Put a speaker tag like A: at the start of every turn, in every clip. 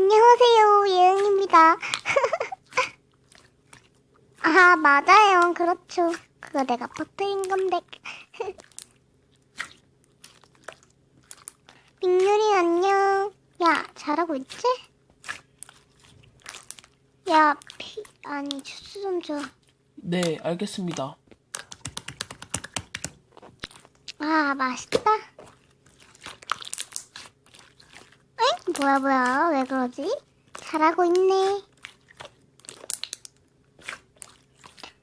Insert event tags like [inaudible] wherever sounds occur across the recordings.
A: 안녕하세요, 예은입니다. [laughs] 아, 맞아요. 그렇죠. 그거 내가 퍼뜨린 건데. [laughs] 민유리 안녕. 야, 잘하고 있지? 야, 피, 아니, 주스 좀 줘.
B: 네, 알겠습니다.
A: 아, 맛있다. 뭐야, 뭐야. 왜 그러지? 잘하고 있네.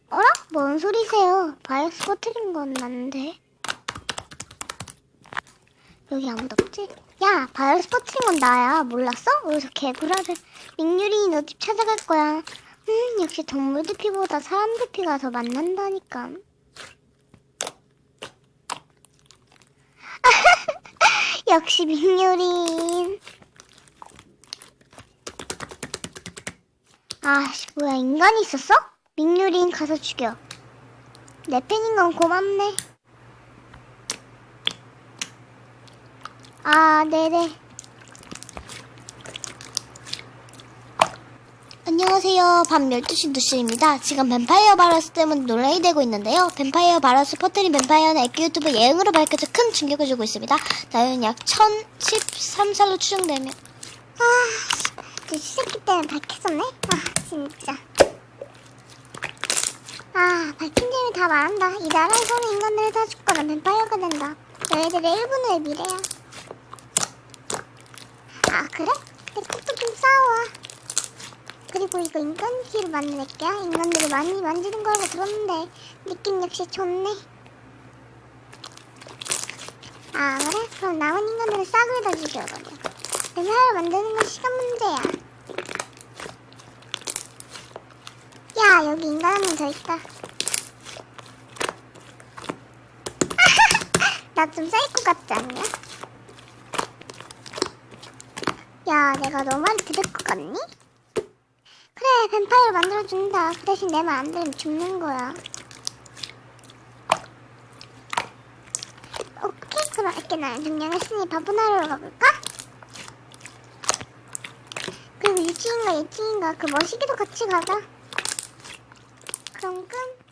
A: 어라? 뭔 소리세요? 바이러스 퍼뜨린 건 맞는데. 여기 아무도 없지? 야, 바이러스 퍼뜨린 건 나야. 몰랐어? 어디서 개구라를. 민유리 너 집 찾아갈 거야. 음, 역시 동물들 피보다 사람들 피가 더 만난다니까. [laughs] 역시 민요린. 아씨, 뭐야, 인간이 있었어? 민요린 가서 죽여. 내 팬인 건 고맙네. 아, 네네. 안녕하세요. 밤 12시 누시입니다. 지금 뱀파이어 바이러스 때문에 논란이 되고 있는데요. 뱀파이어 바이러스 퍼뜨린 뱀파이어는 애기 유튜브 예응으로 밝혀져 큰 충격을 주고 있습니다. 나이는 약 1013살로 추정되며. 아, 이 시새끼 때문에 밝혔었네? 아, 진짜. 아, 밝힌 재미 다 말한다. 이 나라에서는 인간들을 다 죽거나 뱀파이어가 된다. 너희들의 1분 후의 미래야. 아, 그래? 내 것도 좀 싸워. 그리고 이거 인간 귀로 만든 애기야? 인간들이 많이 만지는 거라고 들었는데 느낌 역시 좋네. 아 그래? 그럼 남은 인간들을 싹을 다 죽여버려. 대사를 만드는 건 시간 문제야. 야 여기 인간 한명더 있다. [laughs] 나 좀 사이코 같지 않냐? 야 내가 너말 들을 것 같니? 그래, 뱀파이어 만들어준다. 그 대신 내 말 안 들으면 죽는 거야. 오케이, 그럼 이렇게 나는 증명했으니 바보나루로 가볼까? 그리고 유치인가 예치인가 그 머시기도 같이 가자. 그럼 끝.